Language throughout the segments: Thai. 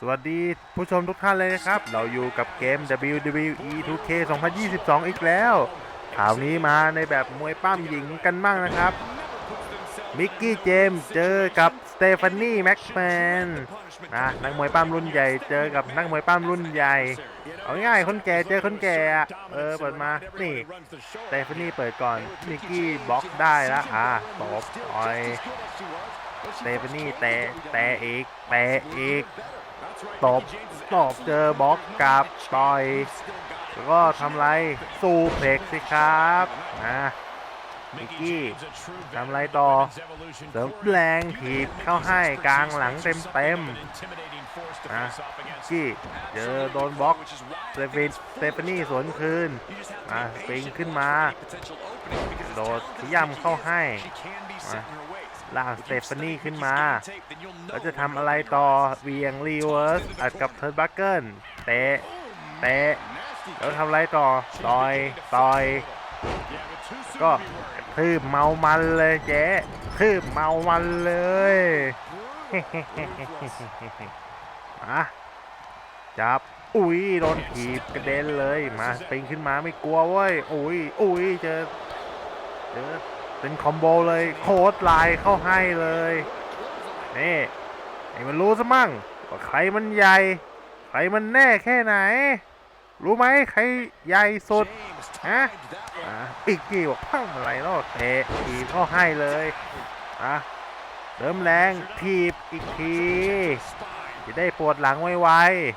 สวัสดีผู้ชมทุกท่านเลยนะครับ เราอยู่กับเกม WWE 2K 2022 อีกแล้วข่าวนี้มาในแบบมวยปั้มหญิงกันบ้างนะครับ มิกกี้เจมส์เจอกับสเตฟานีแม็กแมนนะนักมวยปั้มรุ่นใหญ่เจอกับนักมวยปั้มรุ่นใหญ่ เอาง่ายๆคนแก่เจอคนแก่เออเปิดมา นี่สเตฟานีเปิดก่อน มิกกี้บล็อกได้แล้วอะตบต่อย เตฟานีแตะแตะอีกแตะอีกตบตบเจอบล็อกกลับต่อยแล้วก็ทำไรสู้เพล็กสิครับนะมิกกี้ทำไรต่อเสริมแรงถีบเข้าให้กลางหลังเต็มเต็มๆนะมิกกี้เจอโดนบล็อกสเตฟินสเตฟานี่สวนคืนมาสปริงขึ้นมา โดดขย้ำเข้าให้มา ลากสเตฟานี่ขึ้นมา แล้วจะทำอะไรต่อเวียงรีเวิร์สอัดกับเทิร์นบัคเกิลเตะเตะแล้วทำอะไรต่อต่อยต่อยก็กระทืบเมามันเลยเจ๊ทืบเมามันเลยมาจับอุ้ยโดนถีบกระเด็นเลยมาสปริงขึ้นมาไม่กลัวเว้ยอุ้ยอุ้ยเจอเจอ เป็นคอมโบเลยโคตรไลน์เข้าให้เลยนี่ให้มันรู้ซะมั่งว่าใครมันใหญ่ ใครมันแน่แค่ไหน รู้ไหมใครใหญ่สุดฮะอะอีกกี่บอกพังอะไรเนาะเตะทีเข้าให้เลยอะเริ่มแรงทีบอีกทีจะได้ปวดหลังไว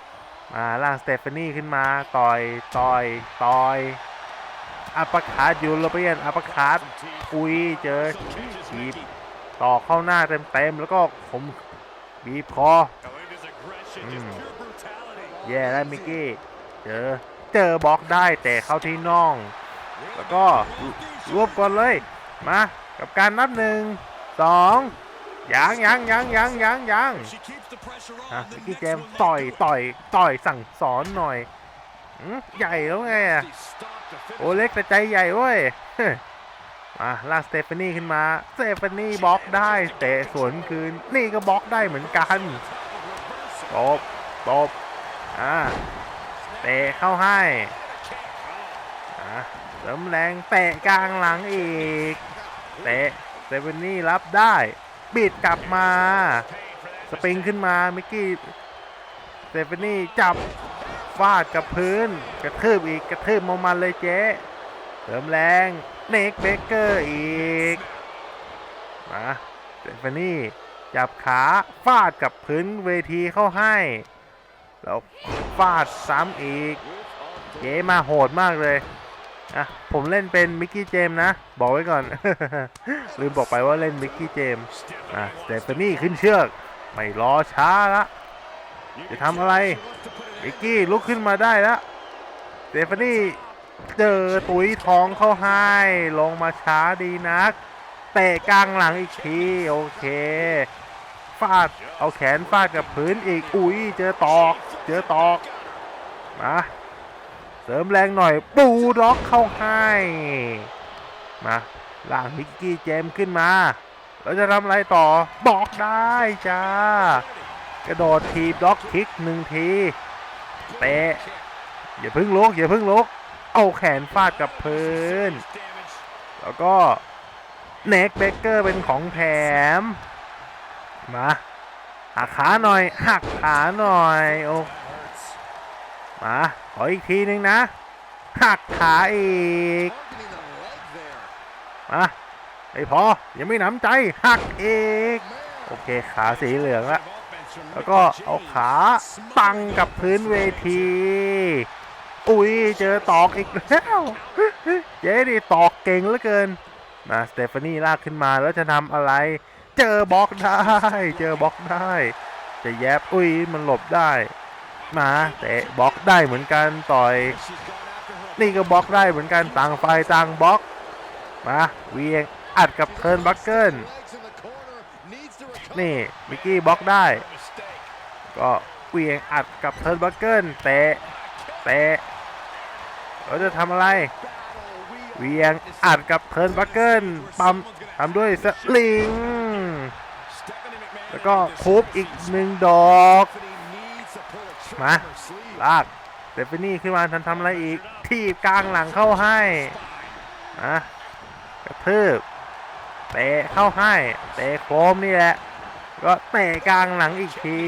ๆมาล่างสเตฟานี่ขึ้นมาต่อยต่อยต่อย อัปเปอร์คัดยูโรเปียนอัปเปอร์คัดปุยเจอทีบต่อเข้าหน้าเต็มๆแล้วก็ผมบีบคอแย่แล้วมิกกี้เจอเจอบล็อกได้แต่เข้าที่น่อง แล้วก็รวบก่อนเลย มากับการนับหนึ่งสองยังยังยังยังยังยังมิกกี้เจมต่อยต่อยต่อยสั่งสอนหน่อย ใหญ่แล้วไงอะโอเล็กแต่ใจใหญ่เว้ยมาลากสเตฟานี่ขึ้นมาสเตฟานี่บล็อกได้เตะสวนคืน นี่ก็บล็อกได้เหมือนกันตบตบอ่าเตะเข้าให้อ่าเสริมแรงเตะกลางหลังอีกเตะเตฟานี่รับได้ บิดกลับมา สปริงขึ้นมา มิกกี้เตฟานี่จับ ฟาดกับพื้น กระทืบอีกกระทืบมมันเลยเจ๊เสริมแรงเนกเบเกอร์อีกมาสเตฟานี่จับขาฟาดกับพื้นเวทีเข้าให้แล้วฟาดซ้ำอีกเจ๊มาโหดมากเลยอะผมเล่นเป็นมิกกี้เจมส์นะ บอกไว้ก่อน ลืมบอกไปว่าเล่นมิกกี้เจมส์อะสเตฟานี่ขึ้นเชือก ไม่รอช้าละจะทำอะไร มิกกี้ลุกขึ้นมาได้แล้วเตฟานี่เจอตุ้ยท้องเข้าให้ ลงมาช้าดีนัก เตะกลางหลังอีกที โอเค ฟาด เอาแขนฟาดกับพื้นอีก อุ้ย เจอตอก เจอตอก มาเสริมแรงหน่อย ปูด็อกเข้าให้ มาล่างมิกกี้เจมขึ้นมา เราจะทำอะไรต่อ บอกได้จ้า กระโดดทีบด็อกคิกหนึ่งที เตะอย่าพึ่งลุกอย่าพึ่งลุกเอาแขนฟาดกับพื้น แล้วก็เน็กเบเกอร์เป็นของแถม มาหักขาหน่อย หักขาหน่อยโอ้มาขออีกทีนึงนะ หักขาอีกมาไม่พอยังไม่หนำใจหักอีก โอเคขาสีเหลืองละ แล้วก็เอาขาตั้งกับพื้นเวที อุ้ยเจอตอกอีกแล้วเจ๊ดิตอกเก่งเหลือเกินมาสเตฟานี่ลากขึ้นมาแล้วจะทำอะไร เจอบล็อกได้ เจอบล็อกได้ จะแยบอุ้ยมันหลบได้มาเตะบล็อกได้เหมือนกันต่อย นี่ก็บล็อกได้เหมือนกันต่างฝ่ายต่างบล็อกมาเวียงอัดกับเทิร์นบัคเกิลนี่มิกกี้บล็อกได้ ก็เวียงอัดกับเทิร์นบัคเกิลเตะเตะเราจะทำอะไร เวียงอัดกับเทิร์นบัคเกิลปั๊มทำด้วยสลิง แล้วก็คูปอีกหนึ่งดอกมาลากเดฟนี่ขึ้นมาทันทำอะไรอีก ทีบกลางหลังเข้าให้นะกระทืบเตะเข้าให้ เตะโคมนี่แหละ ก็เตะกลางหลังอีกที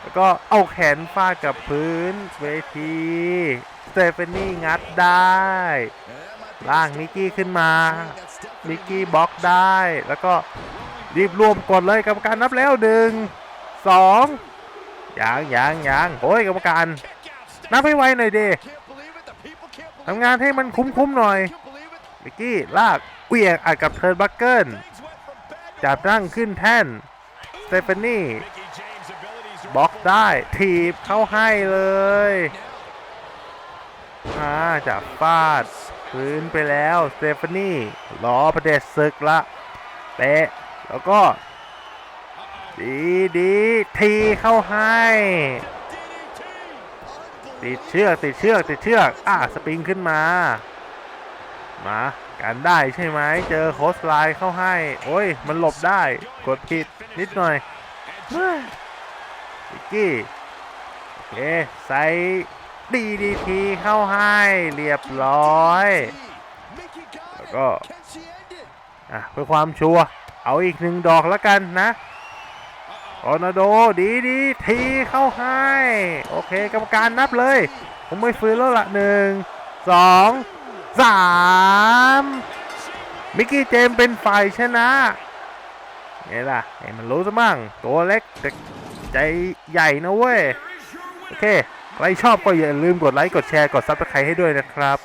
แล้วก็เอาแขนฟาดกับพื้นเวทีสเตฟานี่งัดได้ ล่างมิกกี้ขึ้นมา มิกกี้บล็อกได้ แล้วก็รีบรวมกดเลยกรรมการนับแล้วหนึ่งสองยังยังยังโอ้ยกรรมการ นับให้ไวหน่อยดิทำงานให้มันคุ้มๆหน่อยมิกกี้ลากเวียงอัดกับเทิร์นบัคเกิล จับนั่งขึ้นแท่นสเตฟานี่บล็อกได้ถีบเข้าให้เลยอ่าจับฟาดพื้นไปแล้วสเตฟานี่ล้อประเด็จศึกละเตะแล้วก็ ดีดีทีเข้าให้ ติดเชือกติดเชือกติดเชือก อะสปริงขึ้นมา มา กันได้ใช่ไหมเจอโคสไลน์เข้าให้ โอ้ย มันหลบได้ กดผิดนิดหน่อยเฮ้ยวิกกี้โอเคใส่ดีดีทีเข้าให้เรียบร้อย แล้วก็อะเพื่อความชัวร์เอาอีกหนึ่งดอกแล้วกันนะออนาโดดีดีทีเข้าให้ โอเค กรรมการนับเลย ผมไม่ฟื้นแล้วละหนึ่งสอง สามมิกกี้เจมเป็นฝ่ายชนะไงล่ะไอ้มันรู้ซะมั่งตัวเล็กแต่ใจใหญ่นะเว้ย โอเค ใครชอบก็อย่าลืมกดไลค์ กดแชร์ กดซับสไครต์ให้ด้วยนะครับ